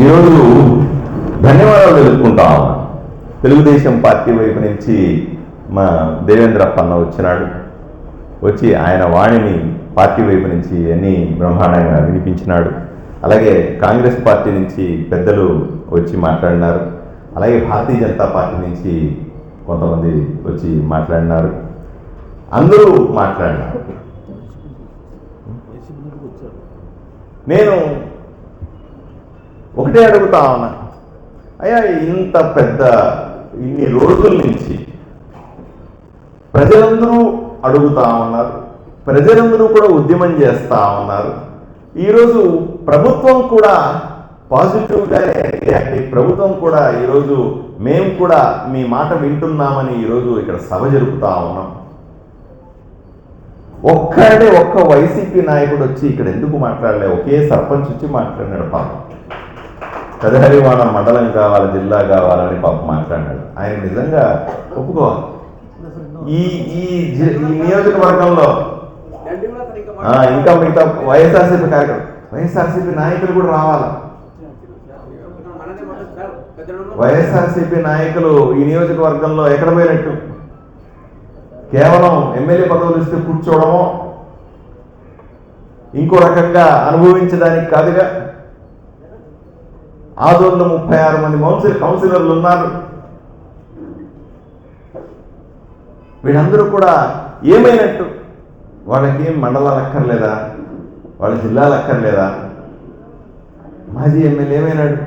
ఈరోజు ధన్యవాదాలు తెలుపుకుంటా. తెలుగుదేశం పార్టీ వైపు నుంచి మా దేవేంద్ర పన్న వచ్చినాడు. వచ్చి ఆయన వాణిని పార్టీ వైపు నుంచి అన్ని బ్రహ్మాండంగా వినిపించినాడు. అలాగే కాంగ్రెస్ పార్టీ నుంచి పెద్దలు వచ్చి మాట్లాడినారు. అలాగే భారతీయ జనతా పార్టీ నుంచి కొంతమంది వచ్చి మాట్లాడినారు. అందరూ మాట్లాడినారు. నేను ఒకటే అడుగుతా ఉన్నా. అయ్యా ఇంత పెద్ద ఇన్ని రోజుల నుంచి ప్రజలందరూ అడుగుతా ఉన్నారు. ప్రజలందరూ కూడా ఉద్యమం చేస్తా ఉన్నారు. ఈరోజు ప్రభుత్వం కూడా పాజిటివ్గానే రియాక్ట్ ప్రభుత్వం కూడా ఈరోజు మేము కూడా మీ మాట వింటున్నామని ఈరోజు ఇక్కడ సభ జరుపుతా ఉన్నాం. ఒక్కడే ఒక్క వైసీపీ నాయకుడు వచ్చి ఇక్కడ ఎందుకు మాట్లాడలే? ఒకే సర్పంచ్ వచ్చి మాట్లాడినాడు పాపం. పెదహరివాడ మండలం కావాలి జిల్లా కావాలని పాప మాట్లాడాడు ఆయన నిజంగా ఒప్పుకోవాలి. ఈ ఈ ఈ నియోజకవర్గంలో ఆ, ఇంకా మిగతా వైఎస్ఆర్సీపీ కార్యక్రమం వైఎస్ఆర్సీపీ నాయకులు కూడా రావాలి? వైఎస్ఆర్సీపీ నాయకులు ఈ నియోజకవర్గంలో ఎక్కడ పోయినట్టు? కేవలం ఎమ్మెల్యే పదవులు ఇస్తే కూర్చోవడమో ఇంకో రకంగా అనుభవించడానికి కాదుగా? ఆదోళ్ళు ముప్పై ఆరు మంది కౌన్సిల్ కౌన్సిలర్లు ఉన్నారు. వీళ్ళందరూ కూడా ఏమైనట్టు? వాళ్ళకి మండలాలు అక్కర్లేదా? వాళ్ళ జిల్లాలు అక్కర్లేదా? మాజీ ఎమ్మెల్యే ఏమైనాడు?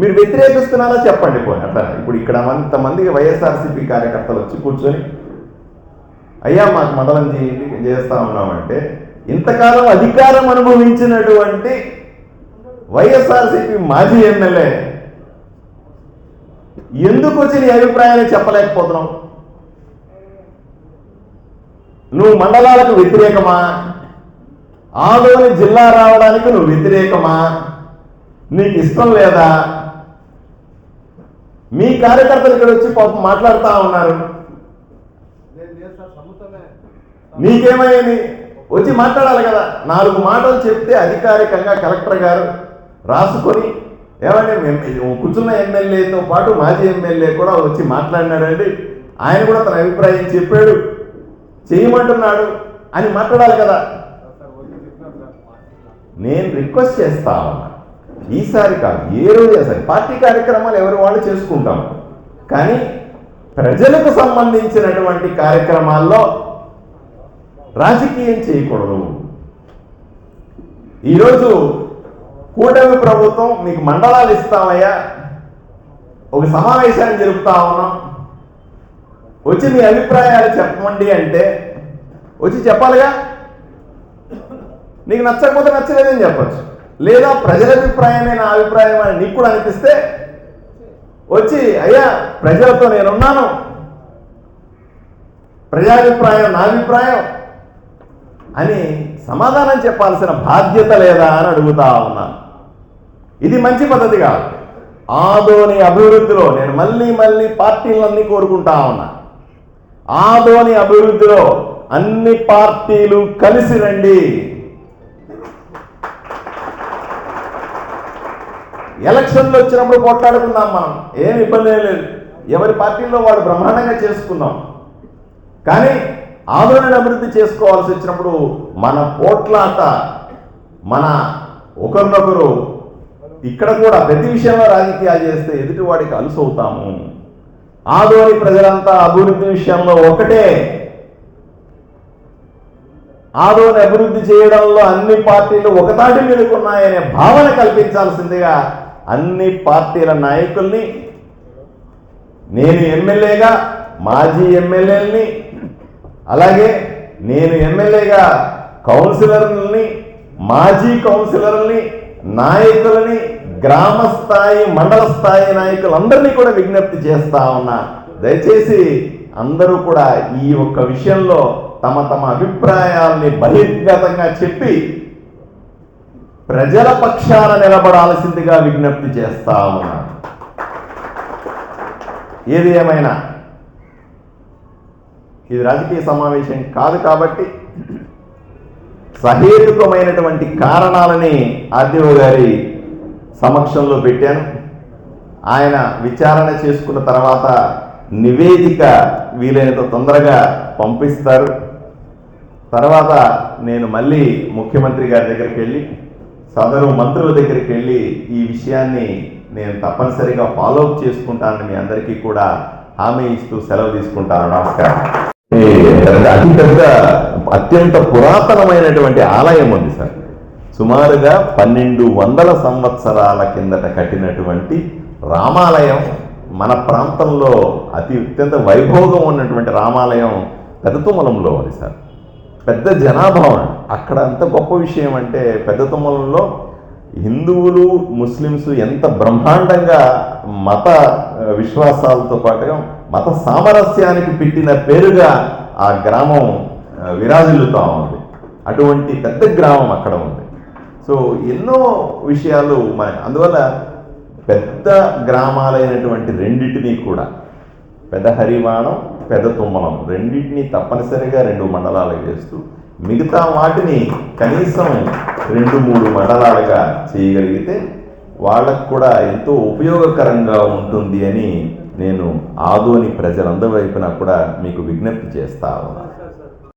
మీరు వ్యతిరేకిస్తున్నారా చెప్పండి పోనీ. అట్లా ఇప్పుడు ఇక్కడ అంతమంది వైఎస్ఆర్సీపీ కార్యకర్తలు వచ్చి కూర్చొని అయ్యా మాకు మండలం చేయండి చేస్తా ఉన్నామంటే ఇంతకాలం అధికారం అనుభవించినటువంటి వైఎస్ఆర్సీపీ మాజీ ఎమ్మెల్యే. ఎందుకు వచ్చి నీ అభిప్రాయాన్ని చెప్పలేకపోతున్నావు? నువ్వు మండలాలకు వ్యతిరేకమా? ఆదోని జిల్లా రావడానికి నువ్వు వ్యతిరేకమా? నీకు ఇష్టం లేదా? మీ కార్యకర్తలు ఇక్కడ వచ్చి పాపం మాట్లాడుతూ ఉన్నారు. నీకేమైంది? వచ్చి మాట్లాడాలి కదా. నాలుగు మాటలు చెప్తే అధికారికంగా కలెక్టర్ గారు రాసుకొని ఏమంటే మేము కూర్చున్న ఎమ్మెల్యేతో పాటు మాజీ ఎమ్మెల్యే కూడా వచ్చి మాట్లాడినాడండి. ఆయన కూడా తన అభిప్రాయం చెప్పాడు. చేయమంటున్నాడు అని మాట్లాడాలి కదా. నేను రిక్వెస్ట్ చేస్తా ఉన్నా. ఈసారి కాదు ఏ రోజు సరే పార్టీ కార్యక్రమాలు ఎవరి వాళ్ళు చేసుకుంటాం. కానీ ప్రజలకు సంబంధించినటువంటి కార్యక్రమాల్లో రాజకీయం చేయకూడదు. ఈరోజు కూటమి ప్రభుత్వం మీకు మండలాలు ఇస్తామయ్యా. ఒక సమావేశాన్ని జరుపుతా ఉన్నాం. వచ్చి మీ అభిప్రాయాలు చెప్పండి అంటే వచ్చి చెప్పాలిగా? నీకు నచ్చకపోతే నచ్చలేదని చెప్పొచ్చు. లేదా ప్రజల అభిప్రాయమే నా అభిప్రాయం అని నీకు కూడా అనిపిస్తే వచ్చి అయ్యా ప్రజలతో నేనున్నాను. ప్రజాభిప్రాయం నా అభిప్రాయం అని సమాధానం చెప్పాల్సిన బాధ్యత లేదా అని అడుగుతా ఉన్నాను ఇది మంచి పద్ధతి కాదు. ఆదోని అభివృద్ధిలో నేను మళ్ళీ మళ్ళీ పార్టీలన్నీ కోరుకుంటా ఉన్నా. ఆదోని అభివృద్ధిలో అన్ని పార్టీలు కలిసి రండి. ఎలక్షన్లు వచ్చినప్పుడు కొట్లాడుకుందాం మనం. ఏం ఇబ్బంది ఏం లేదు. ఎవరి పార్టీల్లో వాడు బ్రహ్మాండంగా చేసుకుందాం. కానీ ఆదోళన అభివృద్ధి చేసుకోవాల్సి వచ్చినప్పుడు మన పోట్లాట మన ఒకరినొకరు ఇక్కడ కూడా ప్రతి విషయంలో రాజకీయాలు చేస్తే ఎదుటివాడికి వాడికి అవుతాము ఆదోని ప్రజలంతా అభివృద్ధి విషయంలో ఒకటే. ఆదోని అభివృద్ధి చేయడంలో అన్ని పార్టీలు ఒకతాటి మీదకున్నాయనే భావన కల్పించాల్సిందిగా అన్ని పార్టీల నాయకుల్ని నేను ఎమ్మెల్యేగా మాజీ ఎమ్మెల్యేలని అలాగే నేను ఎమ్మెల్యేగా కౌన్సిలర్ని మాజీ కౌన్సిలర్ని నాయకులని గ్రామ స్థాయి మండల స్థాయి నాయకులందరినీ కూడా విజ్ఞప్తి చేస్తా ఉన్నా. దయచేసి అందరూ కూడా ఈ ఒక్క విషయంలో తమ తమ అభిప్రాయాల్ని బహిర్గతంగా చెప్పి ప్రజల పక్షాన నిలబడాల్సిందిగా విజ్ఞప్తి చేస్తా ఉన్నా. ఏది ఏమైనా? ఇది రాజకీయ సమావేశం కాదు కాబట్టి సహేతుకమైనటువంటి కారణాలని ఆర్డీఓ గారి సమక్షంలో పెట్టాను. ఆయన విచారణ చేసుకున్న తర్వాత నివేదిక వీలైనంత తొందరగా పంపిస్తారు. తర్వాత నేను మళ్ళీ ముఖ్యమంత్రి గారి దగ్గరికి వెళ్ళి సదరు మంత్రుల దగ్గరికి వెళ్ళి ఈ విషయాన్ని నేను తప్పనిసరిగా ఫాలో అప్ చేసుకుంటానని మీ అందరికీ కూడా హామీ ఇస్తూ సెలవు తీసుకుంటాను. నమస్కారం. అతి పెద్ద అత్యంత పురాతనమైనటువంటి ఆలయం ఉంది సార్. సుమారుగా పన్నెండు వందల సంవత్సరాల కిందట కట్టినటువంటి రామాలయం మన ప్రాంతంలో అతి అత్యంత వైభోగం ఉన్నటువంటి రామాలయం పెద్దతుమలంలో ఉంది సార్. పెద్ద జనాభా అక్కడ అంత గొప్ప విషయం అంటే పెద్ద తుమ్మలంలో హిందువులు ముస్లిమ్స్ ఎంత బ్రహ్మాండంగా మత విశ్వాసాలతో పాటుగా మత సామరస్యానికి పెట్టిన పేరుగా ఆ గ్రామం విరాజిల్లుతూ ఉంది. అటువంటి పెద్ద గ్రామం అక్కడ ఉంది. సో ఎన్నో విషయాలు మన అందువల్ల పెద్ద గ్రామాలైనటువంటి రెండింటినీ కూడా పెద్ద హరివాణం పెద్ద తుమ్మలం రెండింటినీ తప్పనిసరిగా రెండు మండలాలు చేస్తూ మిగతా వాటిని కనీసం రెండు మూడు మండలాలుగా చేయగలిగితే వాళ్ళకు కూడా ఎంతో ఉపయోగకరంగా ఉంటుంది అని నేను ఆదోని ప్రజలందరి వైపున కూడా మీకు విజ్ఞప్తి చేస్తా ఉన్నాను